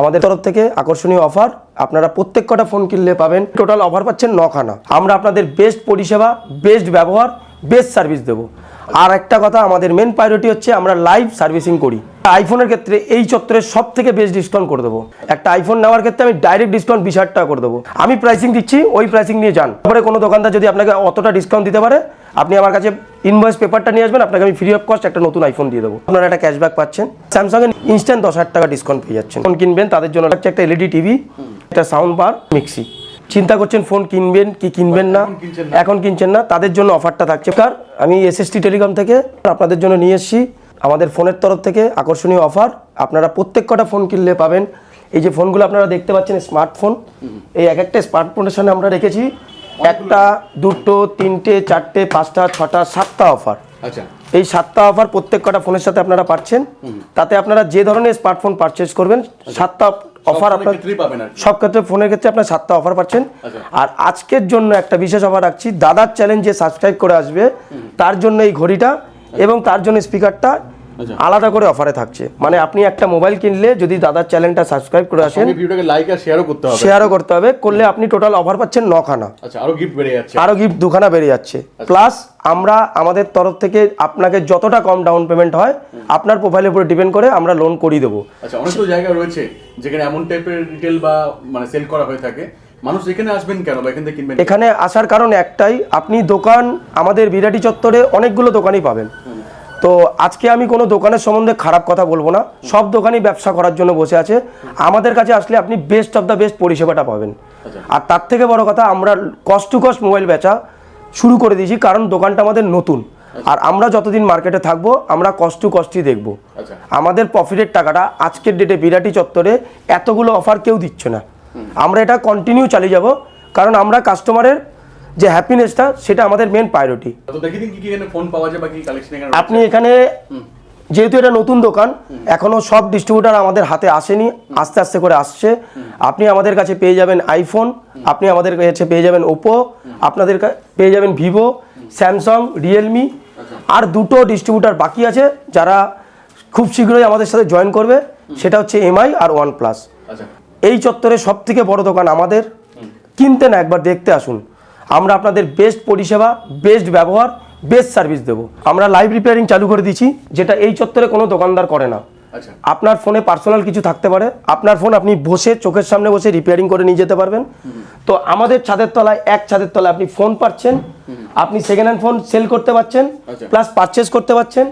আমাদের তরফ থেকে আকর্ষণীয় অফার আপনারা প্রত্যেক কটা ফোন কিনলে পাবেন। টোটাল অফার পাচ্ছেন নখানা। আমরা আপনাদের বেস্ট পরিষেবা বেস্ট ব্যবহার বেস্ট সার্ভিস দেবো। আর একটা কথা, আমাদের মেন প্রায়োরিটি হচ্ছে আমরা লাইভ সার্ভিসিং করি। আইফোনের ক্ষেত্রে এই চত্বরে সব থেকে বেস্ট ডিসকাউন্ট করে দেবো। একটা আইফোন নেওয়ার ক্ষেত্রে আমি ডাইরেক্ট ডিসকাউন্ট বিশ হাজার টাকা করে দেবো। আমি প্রাইসিং দিচ্ছি, ওই প্রাইসিং নিয়ে যান। তারপরে কোনো দোকানদার যদি আপনাকে অতটা ডিসকাউন্ট দিতে পারে আপনি আমার কাছে ইনভয়েস পেপারটা নিয়ে আসবেন আপনাকে আমি ফ্রি অফ কস্ট একটা নতুন আইফোন দিয়ে দেবো। আপনারা একটা ক্যাশব্যাক পাচ্ছেন। স্যামসাং এর ইনস্ট্যান্ট দশ হাজার টাকা ডিসকাউন্ট পেয়ে যাচ্ছেন। ফোন কিনবেন তাদের জন্য হচ্ছে একটা এলইডি টিভি একটা সাউন্ড বার মিক্সি চিন্তা করছেন ফোন কিনবেন কি কিনবেন না? এখন কিনছেন এখন কিনছেন না তাদের জন্য অফারটা থাকছে। কার? আমি এসএসটি টেলিকম থেকে আপনাদের জন্য নিয়ে এসেছি। আমাদের ফোনের তরফ থেকে আকর্ষণীয় অফার আপনারা প্রত্যেক কটা ফোন কিনলে পাবেন। এই যে ফোনগুলো আপনারা দেখতে পাচ্ছেন স্মার্টফোন এই এক একটা স্মার্টফোনের সামনে আমরা রেখেছি। একটা দুটো তিনটে চারটে পাঁচটা ছটা সাতটা অফার আচ্ছা। এই সাতটা অফার প্রত্যেক কটা ফোনের সাথে আপনারা পাচ্ছেন। তাতে আপনারা যে ধরনের স্মার্টফোন পারচেজ করবেন সাতটা অফার আপনার। সব ক্ষেত্রে ফোনের ক্ষেত্রে আপনার সাতটা অফার পাচ্ছেন। আচ্ছা। আর আজকের জন্য একটা বিশেষ অফার রাখছি দাদার চ্যালেঞ্জে সাবস্ক্রাইব করে আসবে তার জন্য এই ঘড়িটা এবং তার জন্য স্পিকারটা আচ্ছা। আলাদা করে অফারে থাকছে। মানে আপনি একটা মোবাইল কিনলে যদি দাদার চ্যানেলটা সাবস্ক্রাইব করে আসেন ভিডিওটাকে লাইক আর শেয়ারও করতে হবে। শেয়ারও করতে হবে করলে আপনি টোটাল অফার পাচ্ছেন নখানা। আচ্ছা আরও গিফট বেড়ে যাচ্ছে। আরও গিফট দুখানা বেড়ে যাচ্ছে। প্লাস আমরা আমাদের তরফ থেকে আপনাকে যতটা কম ডাউন পেমেন্ট হয় আপনার প্রোফাইলের উপরে ডিপেন্ড করে আমরা লোন করিয়ে দেবো। আচ্ছা অনেক তো জায়গা রয়েছে যেখানে এমন টাইপের রিটেল বা মানে সেল করা হয়ে থাকে। মানুষ এখানে আসবেন কেন বা এখান থেকে কিনবেন এখানে আসার কারণ একটাই আপনি দোকান আমাদের বিরাটি চত্বরে অনেকগুলো দোকানই পাবেন। তো আজকে আমি কোনো দোকানের সম্বন্ধে খারাপ কথা বলব না। সব দোকানই ব্যবসা করার জন্য বসে আছে। আমাদের কাছে আসলে আপনি বেস্ট অফ দ্য বেস্ট পরিষেবাটা পাবেন। আর তার থেকে বড় কথা আমরা কস্ট টু কস্ট মোবাইল বেচা শুরু করে দিয়েছি কারণ দোকানটা আমাদের নতুন। আর আমরা যতদিন মার্কেটে থাকব আমরা কস্ট টু কস্টই দেখব। আচ্ছা। আমাদের প্রফিটের টাকাটা আজকের ডেটে বিরাটি চত্বরে এতগুলো অফার কেউ দিচ্ছে না। আমরা এটা কন্টিনিউ চালিয়ে যাব কারণ আমরা কাস্টমারের যে হ্যাপিনেসটা সেটা আমাদের মেন প্রায়োরিটি আপনি এখানে যেহেতু এটা নতুন দোকান এখনও সব ডিস্ট্রিবিউটার আমাদের হাতে আসেনি আস্তে আস্তে করে আসছে। আপনি আমাদের কাছে পেয়ে যাবেন আইফোন আপনি আমাদের কাছে পেয়ে যাবেন ওপো আপনাদের পেয়ে যাবেন ভিভো স্যামসাং রিয়েলমি আর দুটো ডিস্ট্রিবিউটার বাকি আছে যারা খুব শীঘ্রই আমাদের সাথে জয়েন করবে সেটা হচ্ছে এমআই আর ওয়ান প্লাস আচ্ছা। এই চত্বরে সব থেকে বড় দোকান আমাদের। কিনতে না একবার দেখতে আসুন। আমরা আপনাদের বেস্ট পরিষেবা বেস্ট ব্যবহার বেস্ট সার্ভিস দেবো। আমরা লাইভ রিপেয়ারিং চালু করে দিচ্ছি যেটা এই চত্বরে কোনো দোকানদার করে না। আচ্ছা। আপনার ফোনে পার্সোনাল কিছু থাকতে পারে। আপনার ফোন আপনি বসে চোখের সামনে বসে রিপেয়ারিং করে নিয়ে যেতে পারবেন। তো আমাদের ছাদের তলায় এক ছাদের তলায় আপনি ফোন পাচ্ছেন। আপনি সেকেন্ড হ্যান্ড ফোন সেল করতে পারছেন আচ্ছা। প্লাস পারচেস করতে পারছেন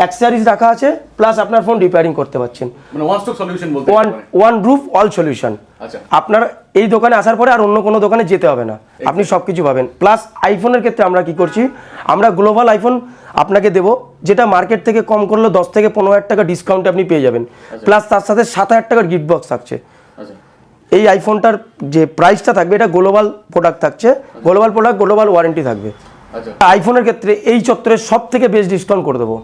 অ্যাক্সেসারিজ রাখা আছে প্লাস আপনার ফোন রিপেয়ারিং করতে পারছেন। মানে ওয়ান স্টপ সলিউশন বলতে ওয়ান রুফ অল সলিউশন আচ্ছা। আপনার এই দোকানে আসার পরে আর অন্য কোনো দোকানে যেতে হবে না। আপনি সব কিছু পাবেন। প্লাস আইফোনের ক্ষেত্রে আমরা কি করছি? আমরা গ্লোবাল আইফোন আপনাকে দেব যেটা মার্কেট থেকে কম করলে দশ থেকে পনেরো হাজার টাকা ডিসকাউন্টে আপনি পেয়ে যাবেন। প্লাস তার সাথে সাত হাজার টাকার গিফট বক্স থাকছে। আচ্ছা এই আইফোনটার যে প্রাইসটা থাকবে এটা গ্লোবাল প্রোডাক্ট থাকছে। গ্লোবাল প্রোডাক্ট গ্লোবাল ওয়ারেন্টি থাকবে। আচ্ছা। আইফোনের ক্ষেত্রে এই চত্বরে সব থেকে বেস্ট ডিসকাউন্ট করে দেবো।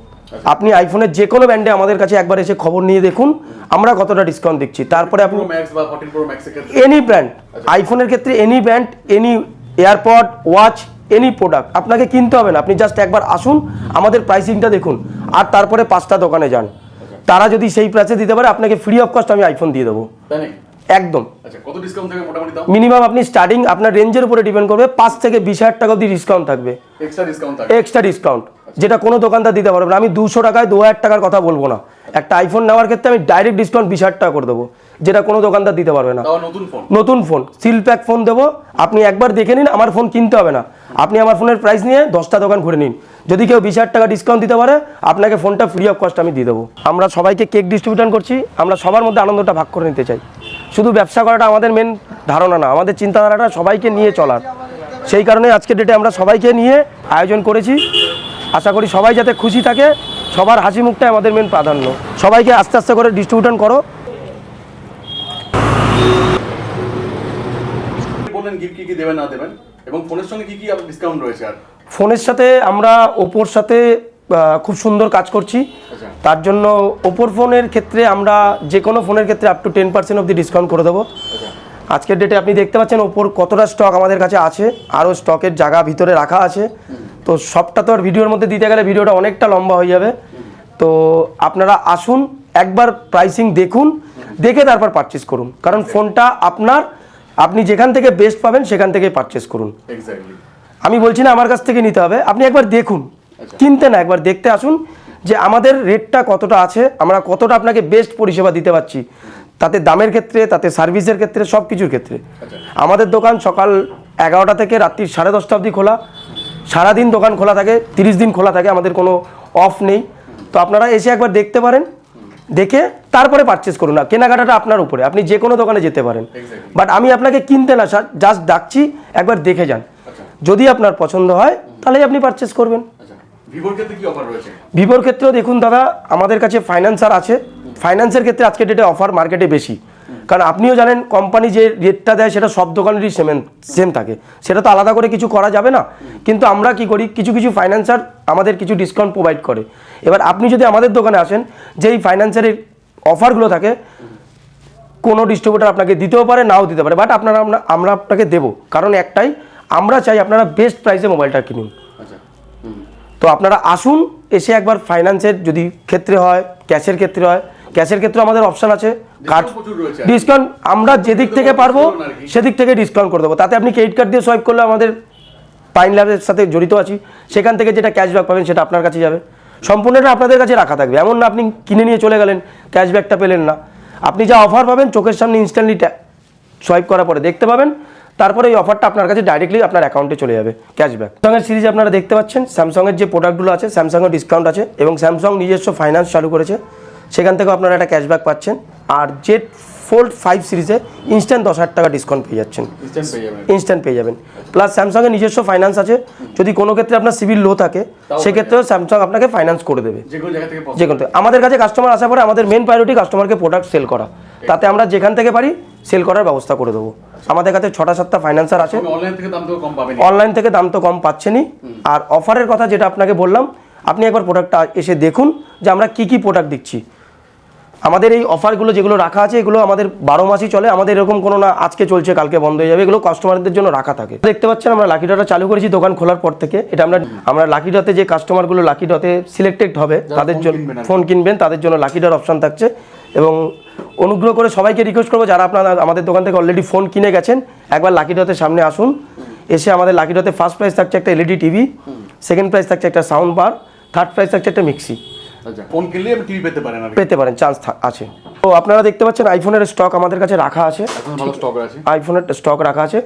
আপনি আইফোনের যে কোনো ব্র্যান্ডে আমাদের কাছে একবার এসে খবর নিয়ে দেখুন আমরা কতটা ডিসকাউন্ট দিচ্ছি তারপরে আপনি প্রো ম্যাক্স বা 14 প্রো ম্যাক্স এর ক্ষেত্রে। এনি ব্র্যান্ড আইফোনের ক্ষেত্রে any brand any airpod watch any product আপনাকে কিনতে হবে না। আপনি জাস্ট একবার আসুন আমাদের প্রাইসিংটা দেখুন আর তারপরে পাঁচটা দোকানে যান। তারা যদি সেই প্রাইসে দিতে পারে আপনাকে ফ্রি অফ কস্ট আমি আইফোন দিয়ে দেবো। একদম। আচ্ছা কত ডিসকাউন্ট থাকবে মোটামুটি দাম? মিনিমাম আপনি স্টার্টিং আপনার রেঞ্জের উপরে ডিপেন্ড করবে পাঁচ থেকে বিশ হাজার টাকা অবধি ডিসকাউন্ট থাকবে। এক্সট্রা ডিসকাউন্ট থাকবে? এক্সট্রা ডিসকাউন্ট যেটা কোনো দোকানদার দিতে পারবে না। আমি দুশো টাকায় দু হাজার টাকার কথা বলব না। একটা আইফোন নেওয়ার ক্ষেত্রে আমি ডাইরেক্ট ডিসকাউন্ট বিশ হাজার টাকা করে দেবো যেটা কোনো দোকানদার দিতে পারবে না। নতুন ফোন নতুন ফোন সিল প্যাক ফোন দেবো। আপনি একবার দেখে নিন আমার ফোন কিনতে হবে না। আপনি আমার ফোনের প্রাইস নিয়ে দশটা দোকান ঘুরে নিন। যদি কেউ বিশ হাজার টাকা ডিসকাউন্ট দিতে পারে আপনাকে ফোনটা ফ্রি অফ কস্ট আমি দিয়ে দেবো। আমরা সবাইকে কেক ডিস্ট্রিবিউশন করছি আমরা সবার মধ্যে আনন্দটা ভাগ করে নিতে চাই। শুধু ব্যবসা করাটা আমাদের মেন ধারণা না আমাদের চিন্তাধারাটা সবাইকে নিয়ে চলার। সেই কারণে আজকের ডেটে আমরা সবাইকে নিয়ে আয়োজন করেছি। আশা করি সবাই যাতে খুশি থাকে সবার হাসি মুখটাই আমাদের মেন প্রাধান্য। সবাইকে আস্তে আস্তে করে ডিস্ট্রিবিউশন করো। বললেন গিফট কি কি দেবেন না দেবেন? এবং ফোনের সঙ্গে কি কি ডিসকাউন্ট রয়েছে আর? ফোনের সাথে আমরা ওপোর সাথে খুব সুন্দর কাজ করছি। আচ্ছা। তার জন্য ওপোর ফোনের ক্ষেত্রে আমরা যে কোনো ফোনের ক্ষেত্রে আপ টু টেন পার্সেন্ট অবধি ডিসকাউন্ট করে দেবো। আচ্ছা। আজকের ডেটে আপনি দেখতে পাচ্ছেন ওপোর কতটা স্টক আমাদের কাছে আছে আরও স্টকের জায়গা ভিতরে রাখা আছে। তো সবটা তো আর ভিডিওর মধ্যে দিতে গেলে ভিডিওটা অনেকটা লম্বা হয়ে যাবে। তো আপনারা আসুন একবার প্রাইসিং দেখুন দেখে তারপর পারচেস করুন। কারণ ফোনটা আপনার আপনি যেখান থেকে বেস্ট পাবেন সেখান থেকে পারচেস করুন। আমি বলছি না আমার কাছ থেকে নিতে হবে আপনি একবার দেখুন। কিনতে না একবার দেখতে আসুন যে আমাদের রেটটা কতটা আছে আমরা কতটা আপনাকে বেস্ট পরিষেবা দিতে পারছি। তাতে দামের ক্ষেত্রে তাতে সার্ভিসের ক্ষেত্রে সব কিছুর ক্ষেত্রে। আচ্ছা। আমাদের দোকান সকাল এগারোটা থেকে রাত্রি সাড়ে দশটা অবধি খোলা। সারাদিন দোকান খোলা থাকে তিরিশ দিন খোলা থাকে আমাদের কোনো অফ নেই। তো আপনারা এসে একবার দেখতে পারেন দেখে তারপরে পারচেস করুন। না কেনাকাটাটা আপনার উপরে আপনি যে কোনো দোকানে যেতে পারেন। বাট আমি আপনাকে কিনতে না স্যার জাস্ট ডাকছি একবার দেখে যান। আচ্ছা। যদি আপনার পছন্দ হয় তাহলেই আপনি পারচেস করবেন। ভিভোর ক্ষেত্রেও দেখুন দাদা, আমাদের কাছে ফাইন্যান্সার আছে। ফাইন্যান্সের ক্ষেত্রে আজকে ডেটে অফার মার্কেটে বেশি। কারণ আপনিও জানেন কোম্পানি যে রেটটা দেয়, সেটা সব দোকানেরই সেম সেম থাকে। সেটা তো আলাদা করে কিছু করা যাবে না। কিন্তু আমরা কি করি, কিছু কিছু ফাইন্যান্সার আমাদের কিছু ডিসকাউন্ট প্রোভাইড করে। এবার আপনি যদি আমাদের দোকানে আসেন যে এই ফাইন্যান্সারের অফারগুলো থাকে, কোনো ডিস্ট্রিবিউটার আপনাকে দিতেও পারে, নাও দিতে পারে। বাট আপনারা আমরা আপনাকে দেবো। কারণ একটাই, আমরা চাই আপনারা বেস্ট প্রাইসে মোবাইলটা কিনুন। তো আপনারা আসুন এসে একবার ফাইন্যান্সের যদি ক্ষেত্রে হয় ক্যাশের ক্ষেত্রে হয় ক্যাশের ক্ষেত্রে আমাদের অপশান আছে। কার্ড ডিসকাউন্ট আমরা যেদিক থেকে পারব। সেদিক থেকে ডিসকাউন্ট করে দেবো। তাতে আপনি ক্রেডিট কার্ড দিয়ে সোয়াইপ করলে আমাদের পাইন ল্যাবের সাথে জড়িত আছি। সেখান থেকে যেটা ক্যাশব্যাক পাবেন সেটা আপনার কাছে যাবে। সম্পূর্ণটা আপনাদের কাছে রাখা থাকবে। এমন না আপনি কিনে নিয়ে চলে গেলেন ক্যাশব্যাকটা পেলেন না। আপনি যা অফার পাবেন চোখের সামনে ইনস্ট্যান্টলি সোয়াইপ করার পরে দেখতে পাবেন। তারপরে এই অফারটা আপনার কাছে ডাইরেক্টলি আপনার অ্যাকাউন্টে চলে যাবে ক্যাশব্যাক স্যামসাংয়ের সিরিজ আপনারা দেখতে পাচ্ছেন স্যামসাংয়ের যে প্রোডাক্টগুলো আছে স্যামসাংয়ের ডিসকাউন্ট আছে এবং স্যামসাং নিজস্ব ফাইন্যান্স চালু করেছে সেখান থেকেও আপনারা একটা ক্যাশব্যাক পাচ্ছেন। আর জেড ফোল্ড ফাইভ সিরিজে ইনস্ট্যান্ট দশ হাজার টাকা ডিসকাউন্ট পেয়ে যাচ্ছেন। ইনস্ট্যান্ট পেয়ে যাবেন। প্লাস স্যামসাংয়ের নিজস্ব ফাইন্যান্স আছে। যদি কোনো ক্ষেত্রে আপনার সিভিল লো থাকে সেক্ষেত্রেও স্যামসাং আপনাকে ফাইন্যান্স করে দেবে। যে কোনো। আমাদের কাছে কাস্টমার আসার পরে আমাদের মেন প্রায়োরিটি কাস্টমারকে প্রোডাক্ট সেল করা। তাতে আমরা যেখান থেকে পারি সেল করার ব্যবস্থা করে দেবো। আমাদের কাছে ছটা সাতটা ফাইন্যান্সার আছে। অনলাইন থেকে দাম তো কম পাচ্ছেনই। আর অফারের কথা যেটা আপনাকে বললাম আপনি একবার প্রোডাক্টটা এসে দেখুন যে আমরা কি কি প্রোডাক্ট দিচ্ছি। আমাদের এই অফারগুলো যেগুলো রাখা আছে এগুলো আমাদের বারো মাসই চলে। আমাদের এরকম কোনো না আজকে চলছে কালকে বন্ধ হয়ে যাবে। এগুলো কাস্টমারদের জন্য রাখা থাকে। দেখতে পাচ্ছেন আমরা লাকি ডটা চালু করেছি দোকান খোলার পর থেকে। এটা আমরা আমরা লাকি ডতে যে কাস্টমারগুলো লাকি ডতে সিলেক্টেড হবে তাদের জন্য। ফোন কিনবেন তাদের জন্য লাকি ডট অপশন থাকছে। এবং অনুগ্রহ করে সবাইকে রিকোয়েস্ট করব যারা আপনারা আমাদের দোকান থেকে অলরেডি ফোন কিনে গেছেন একবার লাকি ডটের সামনে আসুন। এসে আমাদের লাকি ডতে ফার্স্ট প্রাইস থাকছে একটা এলইডি টিভি সেকেন্ড প্রাইস থাকছে একটা সাউন্ড বার থার্ড প্রাইস থাকছে একটা মিক্সি আচ্ছা ফোন কিনলে টিভি পেতে পারেন পেতে পারেন চান্স আছে। তো আপনারা দেখতে পাচ্ছেন আইফোনের স্টক আমাদের কাছে রাখা আছে। আইফোনের স্টক রাখা আছে।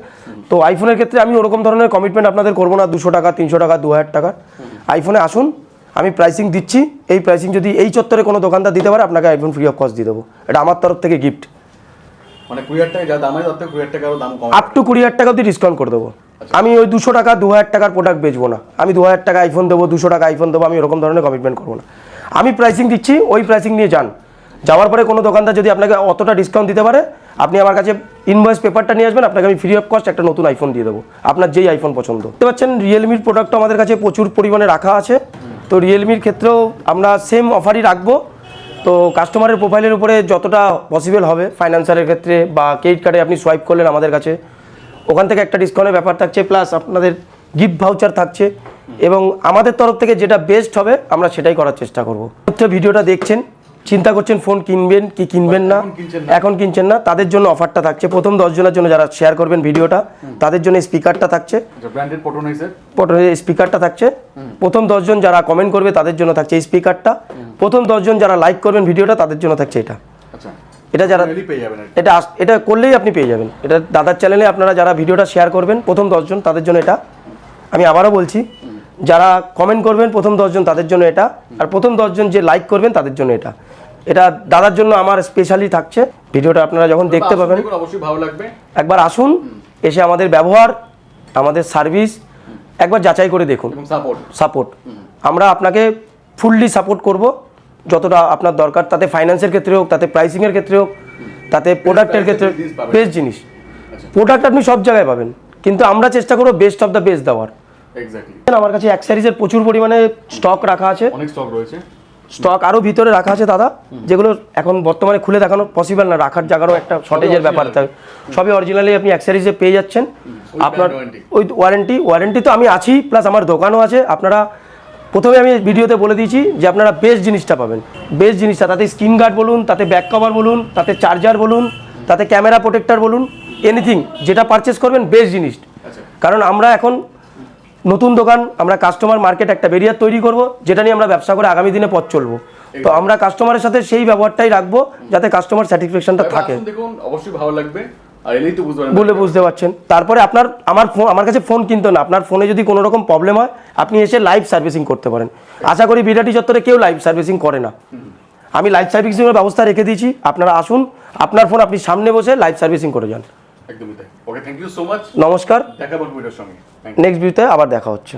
তো আইফোনের ক্ষেত্রে আমি ওরকম ধরনের কমিটমেন্ট আপনাদের করব না দুশো টাকা তিনশো টাকা দু হাজার টাকা আইফোনে আসুন আমি প্রাইসিং দিচ্ছি এই প্রাইসিং যদি এই চত্বরে কোনো দোকানদার দিতে পারে আপনাকে আইফোন ফ্রি অফ কস্ট দিয়ে দেবো। এটা আমার তরফ থেকে গিফট মানে কুড়ি হাজার টাকা যা দাম আছে তার থেকে কুড়ি হাজার দাম কম আপ টু কুড়ি হাজার টাকা অব্দি ডিসকাউন্ট করে দেবো। আমি ওই দুশো টাকা দু হাজার টাকার প্রোডাক্ট বেচবো না। আমি দু হাজার টাকা আইফোন দেবো দুশো টাকা আইফোন দেবো আমি ওরকম ধরনের কমিটমেন্ট করব না। আমি প্রাইসিং দিচ্ছি ওই প্রাইসিং নিয়ে যান। যাওয়ার পরে কোনো দোকানদার যদি আপনাকে অতটা ডিসকাউন্ট দিতে পারে আপনি আমার কাছে ইনভয়েস পেপারটা নিয়ে আসবেন আপনাকে আমি ফ্রি অফ কস্ট একটা নতুন আইফোন দিয়ে দেবো। আপনার যেই আইফোন পছন্দ। দেখতে পাচ্ছেন রিয়েলমির প্রোডাক্টও আমাদের কাছে প্রচুর পরিমাণে রাখা আছে। তো রিয়েলমির ক্ষেত্রেও আমরা সেম অফারই রাখব। তো কাস্টমারের প্রোফাইলের উপরে যতটা পসিবল হবে ফাইন্যান্সারের ক্ষেত্রে বা ক্রেডিট কার্ডে আপনি সোয়াইপ করলেন আমাদের কাছে। ওখান থেকে একটা ডিসকাউন্টের ব্যাপার থাকছে প্লাস আপনাদের গিফট ভাউচার থাকছে। এবং আমাদের তরফ থেকে যেটা বেস্ট হবে, আমরা সেটাই করার চেষ্টা করব। ভিডিওটা দেখছেন চিন্তা করছেন ফোন কিনবেন কি কিনবেন না? এখন কিনছেন না। তাদের জন্য অফারটা থাকছে। প্রথম দশজনের জন্য যারা শেয়ার করবেন ভিডিওটা তাদের জন্য স্পিকারটা থাকছে। আচ্ছা স্পিকারটা থাকছে। প্রথম দশজন যারা কমেন্ট করবে তাদের জন্য থাকছে এই স্পিকারটা প্রথম দশজন যারা লাইক করবেন ভিডিওটা তাদের জন্য থাকছে এটা। আচ্ছা। এটা যারা। এটা এটা করলেই আপনি পেয়ে যাবেন। এটা দাদার চ্যানেলে আপনারা যারা ভিডিওটা শেয়ার করবেন প্রথম দশজন তাদের জন্য এটা। আমি আবারও বলছি যারা কমেন্ট করবেন প্রথম দশজন তাদের জন্য এটা। আর প্রথম দশজন যে লাইক করবেন তাদের জন্য এটা। এটা দাদার জন্য আমার স্পেশালি থাকছে। ভিডিওটা আপনারা যখন দেখতে পাবেন। অবশ্যই ভালো লাগবে। একবার আসুন এসে আমাদের ব্যবহার আমাদের সার্ভিস একবার যাচাই করে দেখুন। সাপোর্ট সাপোর্ট আমরা আপনাকে ফুললি সাপোর্ট করব যতটা আপনার দরকার তাতে ফাইন্যান্সের ক্ষেত্রে হোক তাতে প্রাইসিংয়ের ক্ষেত্রে হোক তাতে প্রোডাক্টের ক্ষেত্রে বেস্ট জিনিস আচ্ছা। প্রোডাক্ট আপনি সব জায়গায় পাবেন কিন্তু আমরা চেষ্টা করব বেস্ট অফ দ্য বেস্ট দেওয়ার। আমার কাছে অ্যাক্সারিজের প্রচুর পরিমাণে স্টক রাখা আছে। অনেক স্টক রয়েছে। স্টক আরও ভিতরে রাখা আছে দাদা যেগুলো এখন বর্তমানে খুলে দেখানো পসিবল না রাখার জায়গারও একটা শর্টেজের ব্যাপার থাকে। সবই অরিজিনালি আপনি অ্যাক্সারিজে পেয়ে যাচ্ছেন। আপনার ওই ওয়ারেন্টি ওয়ারেন্টি তো আমি আছি প্লাস আমার দোকানও আছে। আপনারা প্রথমে আমি ভিডিওতে বলে দিয়েছি যে আপনারা বেস্ট জিনিসটা পাবেন। বেস্ট জিনিসটা তাতে স্ক্রিন গার্ড বলুন তাতে ব্যাক কভার বলুন তাতে চার্জার বলুন তাতে ক্যামেরা প্রোটেক্টর বলুন এনিথিং যেটা পারচেস করবেন বেস্ট জিনিস। আচ্ছা। কারণ আমরা এখন নতুন দোকান আমরা কাস্টমার মার্কেট একটা বেরিয়ার তৈরি করব যেটা নিয়ে আমরা ব্যবসা করে আগামী দিনে পথ চলবো। তো আমরা কাস্টমারের সাথে সেই ব্যবহারটাই রাখব যাতে কাস্টমার স্যাটিসফ্যাকশনটা থাকে। দেখুন অবশ্যই ভালো লাগবে। বলে বুঝতে পারছেন। তারপরে আপনার আমার ফোন আমার কাছে ফোন কিনতে না। আপনার ফোনে যদি কোনো রকম প্রবলেম হয় আপনি এসে লাইভ সার্ভিসিং করতে পারেন। আশা করি বিরাটি চত্বরে কেউ লাইভ সার্ভিসিং করে না। আমি লাইভ সার্ভিসিংয়ের ব্যবস্থা রেখে দিয়েছি। আপনারা আসুন আপনার ফোন আপনি সামনে বসে লাইভ সার্ভিসিং করে যান। একদমই তাই। Okay thank you so much নমস্কার। দেখা বলব ভিডিওর সঙ্গে। নেক্সট ভিডিওতে আবার দেখা হচ্ছে।